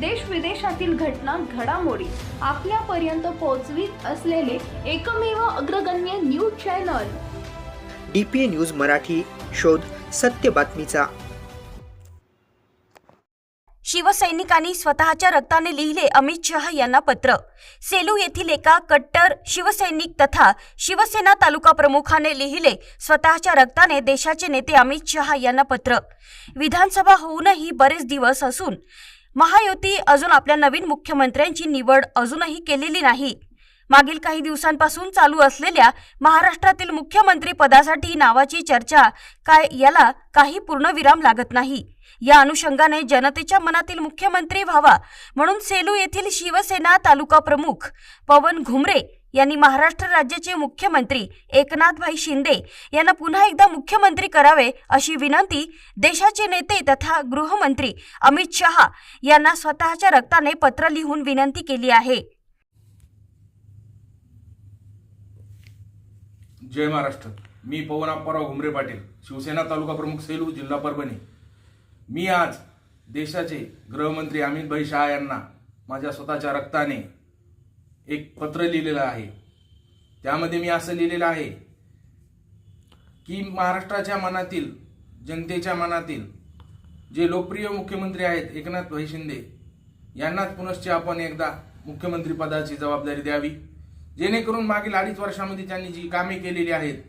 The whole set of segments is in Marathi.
देश विदेशातील घटना घडामोडी आपल्यापर्यंत पोहोचवीत असलेले एकमेव अग्रगण्य news channel. D P A news Marathi शोध सत्य बातमीचा. शिवसैनिकांनी स्वतःच्या रक्ताने लिहिले अमित शहा यांना पत्र. सेलू येथील एका कट्टर शिवसैनिक तथा शिवसेना तालुका प्रमुखाने लिहिले स्वतःच्या रक्ताने देशाचे नेते अमित शहा यांना पत्र. विधानसभा होऊनही बरेच दिवस असून महायुती अजून आपल्या नवीन मुख्यमंत्र्यांची निवड अजूनही केलेली नाही. मागील काही दिवसांपासून चालू असलेल्या महाराष्ट्रातील मुख्यमंत्री पदासाठी नावाची चर्चा काय याला काही पूर्णविराम लागत नाही. या अनुषंगाने जनतेच्या मनातील मुख्यमंत्री व्हावा म्हणून सेलू येथील शिवसेना तालुका प्रमुख पवन घुमरे यांनी महाराष्ट्र राज्याचे मुख्यमंत्री एकनाथभाई शिंदे यांना पुन्हा एकदा मुख्यमंत्री करावे अशी विनंती देशाचे नेते तथा गृहमंत्री अमित शहा यांना स्वतःच्या रक्ताने पत्र लिहून विनंती केली आहे. जय महाराष्ट्र. मी पवन आप्पाराव घुमरे पाटील शिवसेना तालुका प्रमुख सेलू जिल्हा परभणी. मी आज देशाचे गृहमंत्री अमितभाई शहा यांना माझ्या स्वतःच्या रक्ताने एक पत्र लिहिलेलं आहे. त्यामध्ये मी असं लिहिलेलं आहे की महाराष्ट्राच्या मनातील जनतेच्या मनातील जे लोकप्रिय मुख्यमंत्री आहेत एकनाथ भाई शिंदे यांनाच पुनश्च आपण एकदा मुख्यमंत्री पदाची जबाबदारी द्यावी. जेणेकरून मागील अडीच वर्षामध्ये त्यांनी जी कामे केलेली आहेत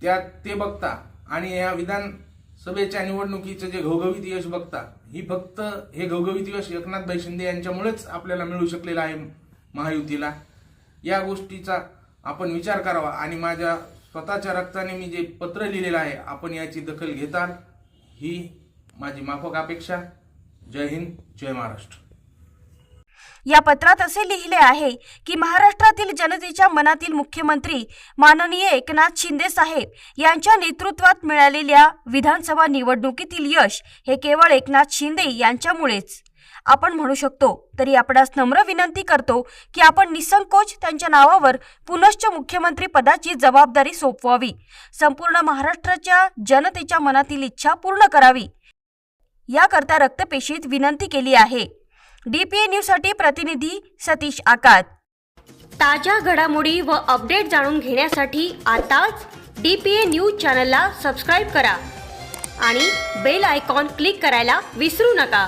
त्यात ते बघता आणि या विधानसभेच्या निवडणुकीचं जे घवघवीत यश बघता ही फक्त हे घवघवीत यश एकनाथभाई शिंदे यांच्यामुळेच आपल्याला मिळू शकलेलं आहे. महायुतीला. या गोष्टीचा आपण विचार करावा आणि माझ्या स्वतःच्या रक्ताने मी जे पत्र लिहिलेलं आहे आपण याची दखल घेताल. ही माझी माफक अपेक्षा. जय हिंद जय महाराष्ट्र. या पत्रात असे लिहिले आहे की महाराष्ट्रातील जनतेच्या मनातील मुख्यमंत्री माननीय एकनाथ शिंदे साहेब यांच्या नेतृत्वात मिळालेल्या विधानसभा निवडणुकीतील यश हे केवळ एकनाथ शिंदे यांच्यामुळेच आपण म्हणू शकतो. तरी आपणास नम्र विनंती करतो की आपण निसंकोच त्यांच्या नावावर पुनश्च मुख्यमंत्री पदाची जबाबदारी सोपवावी. संपूर्ण महाराष्ट्राच्या जनतेच्या मनातील इच्छा पूर्ण करावी. याकरता रक्तपेशीत विनंती केली आहे. डीपीए न्यूजसाठी प्रतिनिधी सतीश आकात. ताज्या घडामोडी व अपडेट जाणून घेण्यासाठी आताच डी पी ए न्यूज चॅनलला सबस्क्राईब करा आणि बेल आयकॉन क्लिक करायला विसरू नका.